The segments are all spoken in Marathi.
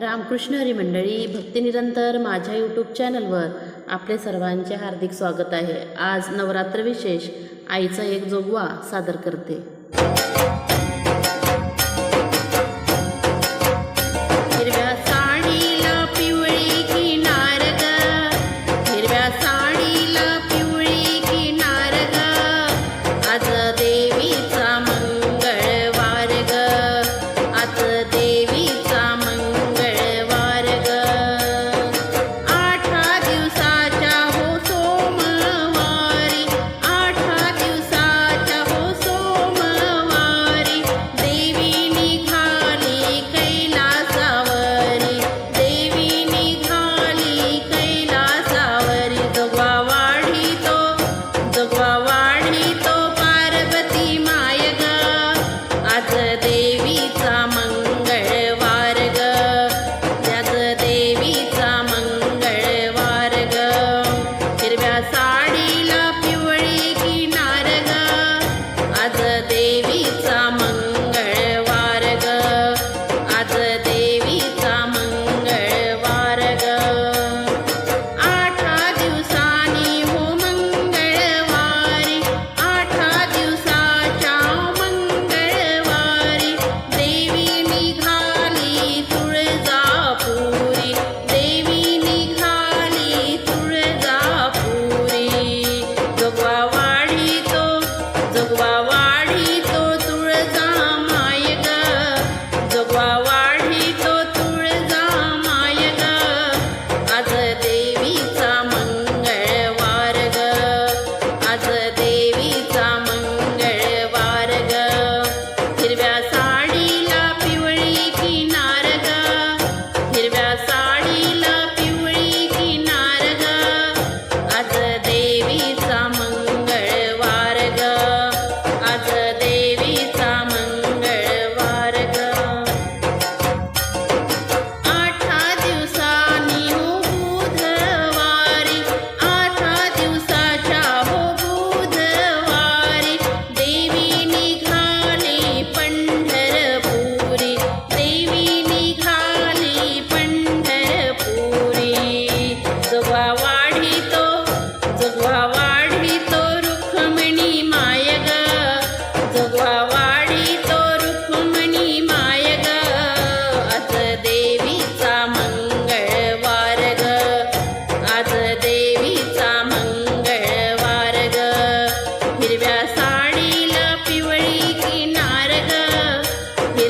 रामकृष्ण हरी मंडळी भक्तिनिरंतर माझ्या यूट्यूब चॅनलवर आपले सर्वांचे हार्दिक स्वागत आहे. आज नवरात्र विशेष आईचा एक जोगवा सादर करते.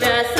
Shiva